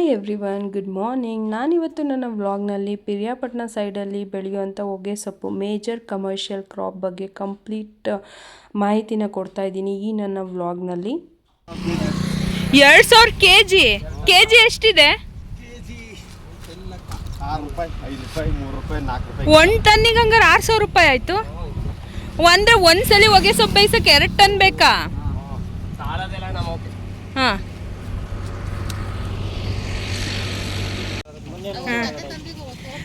Hi everyone good morning ನಾನಿವತ್ತು ನನ್ನ ವ್ಲಾಗ್ನಲ್ಲಿ ಪಿರಿಯಾಪಟ್ಟಣ ಸೈಡಲ್ಲಿ ಬೆಳೆಯುವಂಥ ಹೊಗೆ ಸೊಪ್ಪು ಮೇಜರ್ ಕಮರ್ಷಿಯಲ್ ಕ್ರಾಪ್ ಬಗ್ಗೆ ಕಂಪ್ಲೀಟ್ ಮಾಹಿತಿನ ಕೊಡ್ತಾ ಇದ್ದೀನಿ ಈ ನನ್ನ ವ್ಲಾಗ್ನಲ್ಲಿ ಎರಡು ಸಾವಿರ ಕೆ ಜಿ ಕೆ ಜಿ ಎಷ್ಟಿದೆ? ಒಂದ್ ಟನ್ನಿಗೆ ಹಂಗಾರೆ ಆರು ಸಾವಿರ ರೂಪಾಯಿ ಆಯಿತು. ಅಂದರೆ ಒಂದು ಸಲ ಹೊಗೆ ಸೊಪ್ಪು ಬೇಯಿಸೋಕೆ ಎರಡು ಟನ್ ಬೇಕಾ? ಹಾ.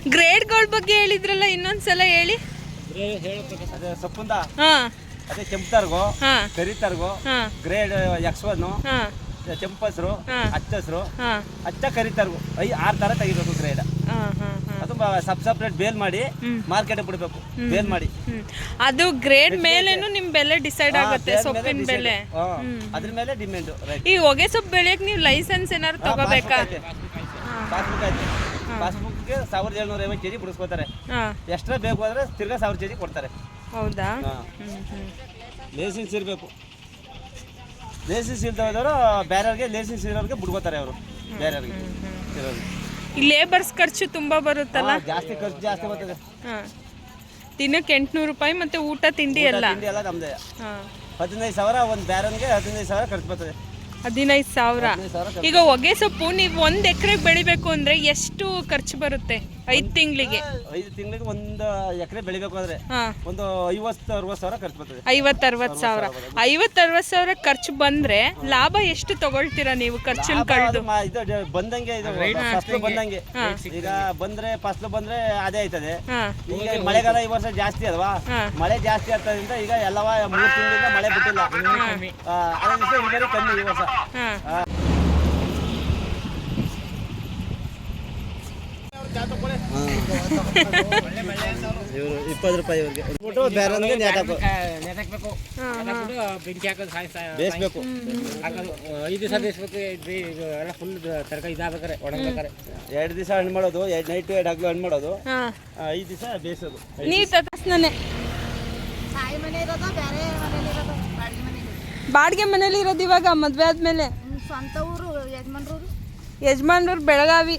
ಗ್ರೇಡ್ಗಳ ಬಗ್ಗೆ ಹೇಳಿದ್ರಲ್ಲ ಇನ್ನೊಂದ್ಸಲ ಹೇಳಿ. ಅದೇ ಸೊಪ್ಪುಂದ? ಹಾ. ಅದೇ ಕೆಂಪು ಹಾ. ಕರಿತರ್ಗು ಗ್ರೇಡ್ ಎಕ್ಸ್ ಒನ್ ಹಾ. ಕೆಂಪಸ್ರು ಹಾ. ಹಚ್ಚಸ್ರು ಹಚ್ಚ ಕರಿತರ್ಗು ಐ ಆರು ಥರ ತೆಗಿಬೇಕು ಗ್ರೇಡ್ ಅದು ಸಬ್ ಸಪ್ರೇಟ್ ಬೇಲ್ ಮಾಡಿ ಮಾರ್ಕೆಟ್ ಬಿಡಬೇಕು ಬೇಲ್ ಮಾಡಿ. ಅದು ಗ್ರೇಡ್ ಮೇಲೇನು ನಿಮ್ ಬೆಲೆ ಡಿಸೈಡ್ ಆಗುತ್ತೆ ಸೊಪ್ಪಿನ ಬೆಲೆ. ಅದ್ರ ಮೇಲೆ ಡಿಮ್ಯಾಂಡ್ ಈ ಹೊಗೆ ಸೊಪ್ಪು ಬೆಳೆಯಕ್ ನೀವು ಲೈಸೆನ್ಸ್ ಏನಾದ್ರು ತಗೋಬೇಕಾ? ಪಾಸ್ಬುಕ್ ಐತೆ. ಪಾಸ್ಬುಕ್ಗೆ ಸಾವಿರದ ಏಳ್ನೂರ ಐವತ್ತು ಕೆಜಿ ಬಿಡಿಸ್ಕೋತಾರೆ. ಎಕ್ಸ್ಟ್ರಾ ಬೇಕು ಅಂದ್ರೆ ತಿರ್ಗಾ ಸಾವಿರ ಕೆಜಿ ಕೊಡ್ತಾರೆ. ಹೌದಾ? ಲೇಸಿನ್ಸ್ ಇರಬೇಕು. ಲೈಸೆನ್ಸ್ ಇಲ್ದವರು ಬೇರೆಯವ್ರಿಗೆ ಲೈಸೆನ್ಸ್ ಇರೋರಿಗೆ ಬಿಡ್ಕೋತಾರೆ ಅವರು ಬೇರೆಯವ್ರಿಗೆ ಈ ಲೇಬರ್ಸ್ ಖರ್ಚು ತುಂಬಾ ಬರುತ್ತಲ್ಲ? ಜಾಸ್ತಿ ಖರ್ಚು ಜಾಸ್ತಿ ಬರ್ತದೆ. ಹಾ. ದಿನಕ್ಕೆ ಎಂಟ್ನೂರು ರೂಪಾಯಿ ಮತ್ತೆ ಊಟ ತಿಂಡಿ ಎಲ್ಲ? ತಿಂಡಿ ಎಲ್ಲ ನಮ್ದೇ. ಹದಿನೈದು ಸಾವಿರ ಒಂದು ಬ್ಯಾರನ್ಗೆ ಹದಿನೈದು ಸಾವಿರ ಖರ್ಚು ಬರ್ತದೆ. ಹದಿನೈದು ಸಾವಿರ. ಈಗ ಹೊಗೆ ಸೊಪ್ಪು ನೀವು ಒಂದ್ ಎಕರೆಗೆ ಬೆಳಿಬೇಕು ಅಂದ್ರೆ ಎಷ್ಟು ಖರ್ಚು ಬರುತ್ತೆ? ಐದ್ ತಿಂಗಳಿಗೆ. ಐದು ತಿಂಗಳಿಗೆ ಒಂದು ಎಕರೆ ಬೆಳಿಬೇಕು ಅಂದ್ರೆ ಒಂದು ಐವತ್ತು ಅರವತ್ತು ಸಾವಿರ ಖರ್ಚು ಬರ್ತದೆ. ಐವತ್ತು ಅರವತ್ತು ಸಾವಿರ. ಐವತ್ತು ಅರವತ್ತು ಸಾವಿರ ಖರ್ಚು ಬಂದ್ರೆ ಲಾಭ ಎಷ್ಟು ತಗೊಳ್ತೀರಾ ನೀವು ಖರ್ಚು ಕಳೆದು? ಇದು ಬಂದಂಗೆ ಇದು ಫಸ್ಲು ಬಂದಂಗೆ. ಈಗ ಬಂದ್ರೆ ಫಸ್ಲು ಬಂದ್ರೆ ಅದೇ ಆಯ್ತದೆ. ಈಗ ಮಳೆಗಾಲ ಈ ವರ್ಷ ಜಾಸ್ತಿ ಅಲ್ವಾ? ಮಳೆ ಜಾಸ್ತಿ ಆಗ್ತದ್ರಿಂದ ಈಗ ಎಲ್ಲವ ಮೂರು ತಿಂಗಳಿಂದ ಮಳೆ ಬಿಟ್ಟಿಲ್ಲ. ಆ, ಅದೇ ಇಳುವರಿ ಕಮ್ಮಿ ಈ ವರ್ಷ. ಇವರು ಇಪ್ಪತ್ತು ರೂಪಾಯಿ ಇವ್ರಿಗೆ ಬಿಟ್ಟು ಬೇರೆ ನೇತಾಕು ಹಾ ಬೆಂಕಿ ಹಾಕೋದು ಸಾಯ್ ಸಾಯ್ ಬೇಯಿಸ್ಬೇಕು ಹಾಕೋದು ಐದು ದಿವಸ ಬೇಯಿಸ್ಬೇಕು ಎಲ್ಲ ಫುಲ್ ತರಕಾರಿ ಇದಾಗಬೇಕಾರೆ ಒಣಗ್ಬೇಕಾರೆ ಎರಡು ದಿವಸ. ಹಣ್ಣು ಮಾಡೋದು ಎರಡು ನೈಟ್ ಎರಡು ಹಗ್ಲು ಹಣ್ಣು ಮಾಡೋದು ಐದು ದಿವಸ ಬೇಯಿಸೋದು ತತಸ್ನೇ ಬಾಡಿಗೆ ಮನೆ ಮನೇಲಿ ಇರೋದು ಇವಾಗ ಮದ್ವೆ ಆದ್ಮೇಲೆ. ಸ್ವಂತ ಊರು ಯಜಮಾನ್ರೂರು. ಯಜಮಾನ್ರೂರು ಬೆಳಗಾವಿ.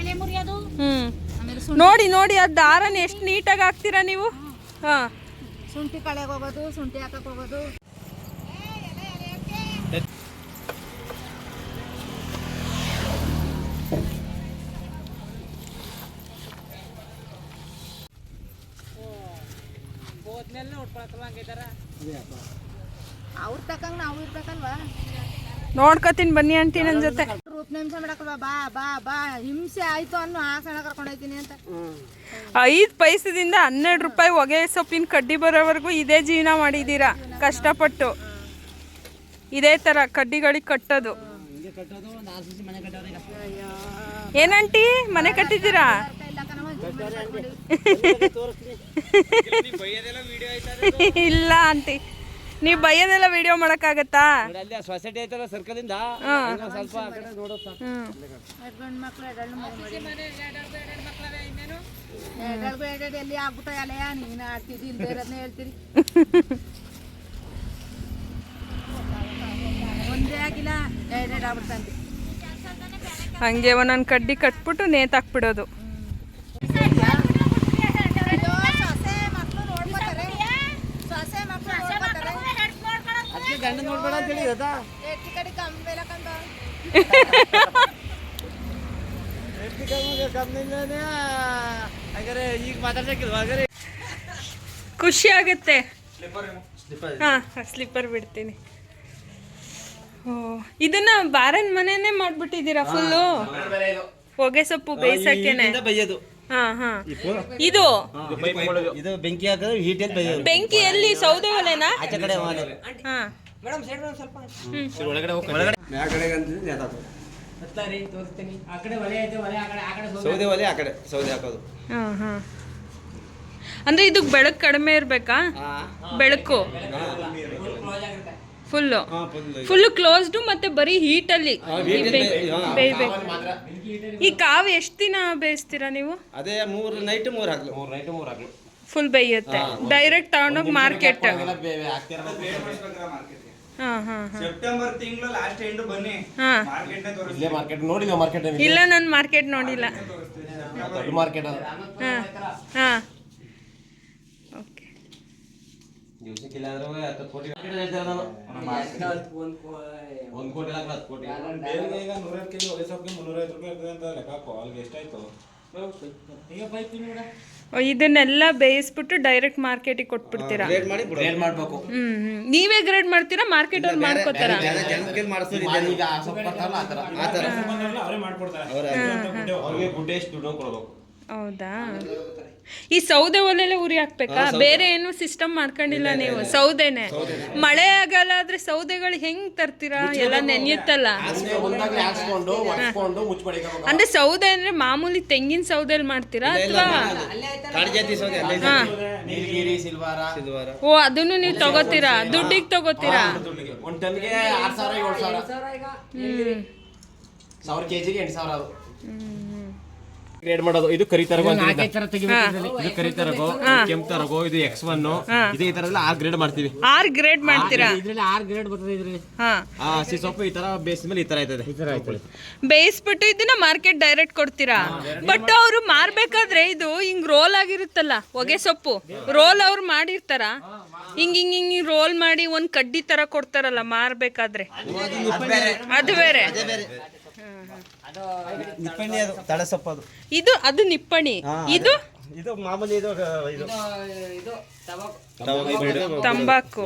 ಎಲೆ ಮುರಿಯೋದು ಸೀಸನ್ ಆಮೇಲೆ ನೋಡಿ ನೋಡಿ, ಆ ದಾರನ ಎಷ್ಟು ನೀಟಾಗಿ ಹಾಕ್ತೀರಾ ನೀವು? ಹಾ. ಶುಂಠಿ ಕಳೆಗೆ ಹೋಗೋದು, ಶುಂಠಿ ಹಾಕಕ್ಕೆ ಹೋಗೋದು. ಅವ್ರ ತಕ್ಕಂಗ್ ನಾವು ಇರ್ಬೇಕಲ್ವಾ ನೋಡ್ಕೋತೀನಿ ಬನ್ನಿ ಆಂಟಿ ನನ್ನ ಜೊತೆ. ರೂಪ ನಿಮಿಷ ಮಾಡಕಲ್ವಾ? ಬಾ ಬಾ ಬಾ. ಹಿಂಸೆ ಆಯ್ತು ಅನ್ನೋ ಆ ಸಣ್ಣ ಕರ್ಕೊಂಡು ಹೋಯ್ತೀನಿ ಅಂತ. ಐದು ಪೈಸದಿಂದ ಹನ್ನೆರಡು ರೂಪಾಯಿ ಹೊಗೆ ಸೊಪ್ಪಿನ ಕಡ್ಡಿ ಬರೋವರೆಗೂ ಇದೇ ಜೀವನ ಮಾಡಿದ್ದೀರಾ ಕಷ್ಟಪಟ್ಟು. ಇದೇ ಥರ ಕಡ್ಡಿಗಳಿಗೆ ಕಟ್ಟೋದು. ಏನಂಟಿ ಮನೆ ಕಟ್ಟಿದ್ದೀರಾ? ಇಲ್ಲ ಅಂತಿ ನೀ ಆಂಟಿ. ನೀವು ಬೈಯೋದೆಲ್ಲ ವಿಡಿಯೋ ಮಾಡಕ್ಕಾಗತ್ತಾ? ಸೊಸೈಟಿ ಐತಲ್ಲ ಸರ್ಕಲ್ ಇಂದ ಸ್ವಲ್ಪ ಹಂಗೆ ಒಂದೊಂದು ಕಡ್ಡಿ ಕಟ್ಬಿಟ್ಟು ಹ್ಞೂ ಎರಡು ಗಂಡು ಮಕ್ಳು ಎರಡೆರಡು ಎರಡೆರಡು ಎರಡೆರಡು ಎಲ್ಲಿ ಆಗ್ಬಿಟ್ಟ ಎಲೆಯ ನೀನು ಆಡ್ತಿದ್ದಿ ಇಲ್ದೇ ಇರೋದನ್ನ ಹೇಳ್ತೀರಿ ಒಂದೇ ಆಗಿಲ್ಲ ಎರಡೆರಡು ಆಗ್ಬಿಡ್ತಂತೆ ಹಂಗೆ ಒಂದೊಂದು ಕಡ್ಡಿ ಕಟ್ಬಿಟ್ಟು ನೇತಾಕ್ಬಿಡೋದು ಸೊಸೆ ಮಕ್ಳು ನೋಡ್ಕೊತಾರೆ ಸೊಸೆ ಮಕ್ಳು ನೋಡ್ಕೊತಾರೆ ಅದಕ್ಕೆ ಗಂಡ ನೋಡ್ಬೇಡ ಅಂತ ಹೇಳಿ ಗೊತ್ತಾ? ಎಟ್ಟಿ ಕಡೆ ಕಮ್ಮಿ ಕಮ್ಮಿಂದಾನೇ ಹಾಗಾದ್ರೆ ಈಗ ಮಾತಾಡ್ಸಕ್ಕಿಲ್ವಾ? ಹಾಗಾದ್ರೆ ಖುಷಿ ಆಗುತ್ತೆ. ಹಾಂ ಸ್ಲಿಪ್ಪರ್ ಬಿಡ್ತೀನಿ. ಓ ಇದನ್ನ ಬಾರನ್ ಮನೆನೇ ಮಾಡ್ಬಿಟ್ಟಿದ್ದೀರಾ ಫುಲ್ಲು? ಹೊಗೆ ಸೊಪ್ಪು ಬೇಯಿಸಕ್ಕೇನೆ ಬೈಯೋದು. ಇದು? ಇದು ಬೆಂಕಿ ಹಾಕಿದ್ರೆ ಹೀಟ್ ಬೆಂಕಿ ಎಲ್ಲಿ ಸೌದೆ ಒಲೆನಾ ಆಚೆ ಕಡೆ ಮನೆ ಹಾ. ಒಳಗಡೆ ಒಳಗಡೆ. ಮ್ಯಾಗಡೆಗೆ ಅಂತ ನೇತಾಕೋದು. ತೋರಿಸ್ತೀನಿ. ಆ ಕಡೆ ಒಲೆ ಐತೆ ಒಲೆ ಆ ಕಡೆ ಆ ಕಡೆ ಸೌದೆ ಒಲೆ ಆ ಕಡೆ ಸೌದೆ ಹಾಕೋದು. ಹಾ ಹಾ. ಅಂದ್ರೆ ಇದಕ್ಕೆ ಬೆಳಕು ಕಡಿಮೆ ಇರ್ಬೇಕಾ? ಬೆಳಕು. ಫುಲ್ಲು ಫುಲ್ಲು ಕ್ಲೋಸ್ಡು ಮತ್ತೆ ಬರೀ ಹೀಟಲ್ಲಿ ಬೇಯ್ಬೇಕು. ಈ ಕಾವು ಎಷ್ಟು ದಿನ ಬೇಯಿಸ್ತೀರಾ ನೀವು? ಅದೇ ಮೂರು ನೈಟ್ ಮೂರು ಹಗ್ಲು. ಮೂರು ನೈಟ್ ಮೂರು ಹಗ್ಲು. ಫುಲ್ ಬೇಯುತ್ತೆ. ಡೈರೆಕ್ಟ್ ತಗೊಂಡೋಗಿ ಮಾರ್ಕೆಟ್ ಹಾಂ ಹಾಂ ಹಾಂ. ಸೆಪ್ಟೆಂಬರ್ ತಿಂಗಳು ಲಾಸ್ಟ್ ಎಂಡ್ ಬನ್ನಿ. ಹಾಂ. ಮಾರ್ಕೆಟ್ ಇಲ್ಲೇ ಮಾರ್ಕೆಟ್ ನೋಡಿಲ್ಲ ಮಾರ್ಕೆಟ್ ಇಲ್ಲ ನಾನು ಮಾರ್ಕೆಟ್ ನೋಡಿಲ್ಲ. ಮಾರ್ಕೆಟ್ ಹಾಂ ಹಾಂ. ದಿವಸಕ್ಕಿಲ್ಲ ಅಂದ್ರೆ ಹತ್ತು ಕೋಟಿ ಒಂದು ಕೋಟಿ ಹತ್ತು ಕೋಟಿ. ಈಗ ನೂರೈವತ್ತು ಕೆಜಿ ಒಲೆ ಸೊಪ್ಪಿಗೆ ಮುನ್ನೂರೈವತ್ತು ರೂಪಾಯಿ ಇರ್ತದೆ ಅಂತ ಲೆಕ್ಕ ಹಾಕೋ ಅಲ್ಲಿಗೆ ಎಷ್ಟಾಯ್ತು? ಇದನ್ನೆಲ್ಲ ಬೇಯಿಸ್ಬಿಟ್ಟು ಡೈರೆಕ್ಟ್ ಮಾರ್ಕೆಟಿಗೆ ಕೊಟ್ಬಿಡ್ತೀರಾ? ಗ್ರೇಡ್ ಮಾಡಿ ಗ್ರೇಡ್ ಮಾಡಬೇಕು. ಹ್ಮ್. ನೀವೇ ಗ್ರೇಡ್ ಮಾಡ್ತೀರಾ ಮಾರ್ಕೆಟ್ ಅವ್ರು ಮಾಡ್ಕೋತಾರ? ಜನಕ್ಕೆ ಮಾಡಿಸ್ತೀವಿ ಈಗ ಸೊಪ್ಪು ಬರ್ತಾರಲ್ಲ ಆ ಥರ ಆ ಥರ ಅವರೇ ಮಾಡ್ಕೊಡ್ತಾರೆ. ಅವ್ರಿಗೆ ಗುಡ್ಡೆ ಎಷ್ಟು ದುಡ್ಡು ಕೊಡ್ಬೇಕು? ಹೌದಾ? ಈ ಸೌದೆ ಒಲೆಲೆ ಉರಿ ಹಾಕ್ಬೇಕಾ? ಬೇರೆ ಏನು ಸಿಸ್ಟಮ್ ಮಾಡ್ಕೊಂಡಿಲ್ಲ ನೀವು? ಸೌದೆನೆ. ಮಳೆ ಆಗಲ್ಲ ಆದ್ರೆ ಸೌದೆಗಳು ಹೆಂಗ್ ತರ್ತೀರಾ? ಎಲ್ಲ ನೆನೆಯುತ್ತಲ್ಲ. ಅಂದ್ರೆ ಸೌದೆ ಅಂದ್ರೆ ಮಾಮೂಲಿ ತೆಂಗಿನ ಸೌದೆಲ್ ಮಾಡ್ತೀರಾ ಅಥವಾ? ಕಾಡ್ಜಾತಿ ಸೌದೆ ಅಲ್ಲೇ ನೀಲಗಿರಿ ಸಿಲ್ವಾರ. ಸಿಲ್ವಾರ. ಓ ಅದನ್ನು ನೀವು ತಗೋತೀರಾ? ದುಡ್ಡಿಗೆ ತಗೋತೀರಾ? ಹ್ಮ್. ಗ್ರೇಡ್ ಮಾಡೋದು. ಇದು ಕರಿ ತರಗೋ ಅಂತ ಇದೆ. ಇದು ಕರಿ ತರಗೋ ಕೆಂಪು ತರಗೋ ಇದು ಎಕ್ಸ್ ಒನ್ ಇದು ಈ ತರ ಎಲ್ಲ ಆರು ಗ್ರೇಡ್ ಮಾಡ್ತೀವಿ. ಆರ್ ಗ್ರೇಡ್ ಮಾಡ್ತೀರಾ? ಇದ್ರಲ್ಲಿ ಆರ್ ಗ್ರೇಡ್ ಬರ್ತದೆ ಇದ್ರಲ್ಲಿ. ಹಾ. ಆ ಹಸಿ ಸೊಪ್ಪು ಈ ತರ ಬೇಸ್ ಮೇಲೆ ಈ ತರ ಆಯ್ತದೆ ಬೇಯಿಸ್ಬಿಟ್ಟು ಇದನ್ನ ಮಾರ್ಕೆಟ್ ಡೈರೆಕ್ಟ್ ಕೊಡ್ತೀರಾ? ಬಟ್ ಅವರು ಮಾರ್ಬೇಕಾದ್ರೆ ಇದು ಹಿಂಗ್ ರೋಲ್ ಆಗಿರುತ್ತಲ್ಲ ಹೊಗೆ ಸೊಪ್ಪು. ರೋಲ್ ಅವ್ರು ಮಾಡಿರ್ತಾರ. ಹಿಂಗ್ ಹಿಂಗ್ ಹಿಂಗ್ ರೋಲ್ ಮಾಡಿ ಒಂದ್ ಕಡ್ಡಿ ತರ ಕೊಡ್ತಾರಲ್ಲ ಮಾರ್ಬೇಕಾದ್ರೆ. ಅದು ಬೇರೆ. ಅದು ಅದು ಇದು ಅದು ನಿಪ್ಪಣಿ. ಇದು? ಇದು ಮಾಮೂಲಿ ಇದು ಇದು. ತಂಬಾಕು.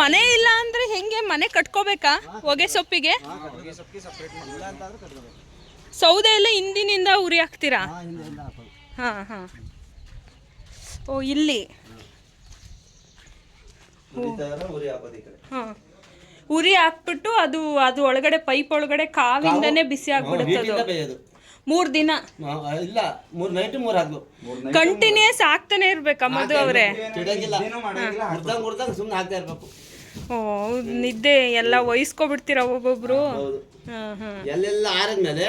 ಮನೆ ಇಲ್ಲ ಅಂದ್ರೆ ಹೆಂಗೆ? ಮನೆ ಕಟ್ಕೋಬೇಕಾ ಹೊಗೆ ಸೊಪ್ಪಿಗೆ? ಸೌದೆ ಎಲ್ಲ ಹಿಂದಿನಿಂದ ಉರಿ ಹಾಕ್ತೀರಾ? ಹಾ ಹಾ ಓ ಇಲ್ಲಿ. ಹಾ. ಉರಿ ಹಾಕ್ಬಿಟ್ಟು ಅದು ಅದು ಒಳಗಡೆ ಪೈಪ್ ಒಳಗಡೆ ಕಾವಿಂದನೇ ಬಿಸಿ ಆಗ್ಬಿಡುತ್ತೆ ಅದು. ಮೂರ್ ದಿನ. ಇಲ್ಲ ಮೂರ್ ನೈಟ್ ಮೂರ್ ಹಾಕ್ಲು ಕಂಟಿನ್ಯೂಸ್ ಆಗ್ತಾನೆ ಇರ್ಬೇಕಾ ಮಧು ಅವ್ರೆ. ಸುಮ್ಮನೆ ಹಾಕ್ತಾ ಇರ್ಬೇಕು. ಓ ನಿದ್ದೆ ಎಲ್ಲ ವಹಿಸ್ಕೊಬಿಡ್ತೀರಾ ಒಬ್ಬೊಬ್ರು? ಎಲ್ಲೆಲ್ಲ ಆರದ್ಮೇಲೆ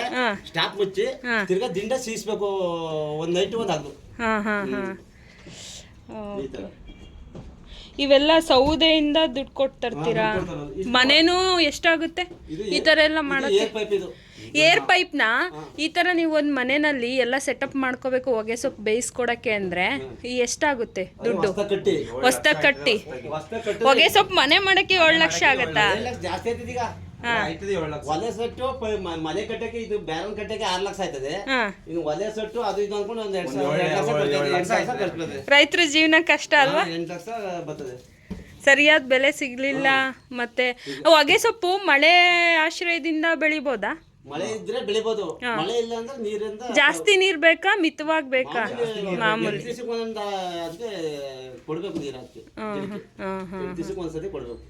ಸ್ಟಾಪ್ ಮುಚ್ಚಿ ತಿರ್ಗಾ ದಿಂಡ ಸೀಸ್ಬೇಕು. ಒಂದ್ ನೈಟ್ ಒಂದ್ ಹಾಕ್ಲು ಹಾ ಹಾ ಹಾ. ಇವೆಲ್ಲ ಸೌದೆಯಿಂದ ದುಡ್ಡು ಕೊಟ್ಟು ತರ್ತೀರಾ ಮನೇನೂ ಎಷ್ಟಾಗುತ್ತೆ? ಈ ತರ ಎಲ್ಲ ಮಾಡೋಕ್ಕೆ? ಏರ್ ಪೈಪ್ನ ಈ ಥರ ನೀವು ಒಂದು ಮನೆಯಲ್ಲಿ ಎಲ್ಲ ಸೆಟಪ್ ಮಾಡ್ಕೋಬೇಕು ಹೊಗೆ ಸೊಪ್ಪು ಬೇಯಿಸ್ಕೊಡಕ್ಕೆ ಅಂದರೆ ಎಷ್ಟಾಗುತ್ತೆ ದುಡ್ಡು? ಹೊಸ್ದಾಗ್ ಕಟ್ಟಿ. ಹೊಗೆ ಸೊಪ್ಪು ಮನೆ ಮಾಡಕ್ಕೆ ಏಳು ಲಕ್ಷ ಆಗತ್ತಾ? ಒಲೆ ಸೆಟ್ಟು ಮನೆ ಕಟ್ಟಕ್ಕೆ ಇದು ಬ್ಯಾರನ್ ಕಟ್ಟಕ್ಕೆ ಆರ್ ಲಕ್ಷ ಆಯ್ತದೆ. ಇನ್ನು ಒಲೆ ಸೊಟ್ಟು ಅದು ಇದು ಅನ್ಕೊಂಡು ಒಂದ್ ಎರಡ್ ರೈತರ ಜೀವನ ಕಷ್ಟ ಅಲ್ವಾ? ಎಂಟು ಲಕ್ಷ ಬರ್ತದೆ. ಸರಿಯಾದ ಬೆಲೆ ಸಿಗ್ಲಿಲ್ಲ ಮತ್ತೆ ಹೊಗೆ ಸೊಪ್ಪು ಮಳೆ ಆಶ್ರಯದಿಂದ ಬೆಳಿಬೋದಾ? ಮಳೆ ಇದ್ರೆ ಬೆಳಿಬೋದು. ಮಳೆ ಇಲ್ಲ ಅಂದ್ರೆ ನೀರಿಂದ ಜಾಸ್ತಿ ನೀರ್ ಬೇಕಾ ಮಿತವಾಗಿ ಬೇಕಾ? ಮಾಮೂಲಿ ಕೊಡ್ಬೇಕು ನೀರ್ ಹಾಕಿ ಒಂದ್ಸತಿ ಕೊಡ್ಬೇಕು.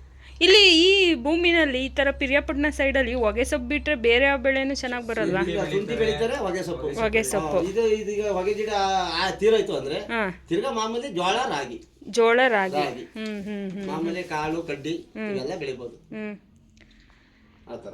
ಇಲ್ಲಿ ಈ ಭೂಮಿನಲ್ಲಿ ಈ ತರ ಪಿರಿಯಾಪಟ್ಟಣ ಸೈಡಲ್ಲಿ ಹೊಗೆ ಸೊಪ್ಪು ಬಿಟ್ರೆ ಬೇರೆ ಯಾವ ಬೆಳೆನೂ ಚೆನ್ನಾಗಿ ಬರಲ್ಲ ಈಗ ಶುಂಠಿ ಬೆಳಿತಾರೆ ಹೊಗೆ ಸೊಪ್ಪು. ಹೊಗೆ ಸೊಪ್ಪು. ಇದು ಇದೀಗ ಹೊಗೆ ಗಿಡ ಆ ತೀರೋಯ್ತು ಅಂದ್ರೆ ಹಾಂ. ತಿರ್ಗಾ ಮಾಮೂಲಿ ಜೋಳ ರಾಗಿ. ಜೋಳ ರಾಗಿ. ರಾಗಿ. ಹ್ಮ್ ಹ್ಮ್ ಹ್ಮ್ ಮಾಮೂಲಿ ಕಾಳು ಕಡ್ಡಿ ಇವೆಲ್ಲ ಬೆಳಿಬೋದು. ಹ್ಮ್. ಆ ಥರ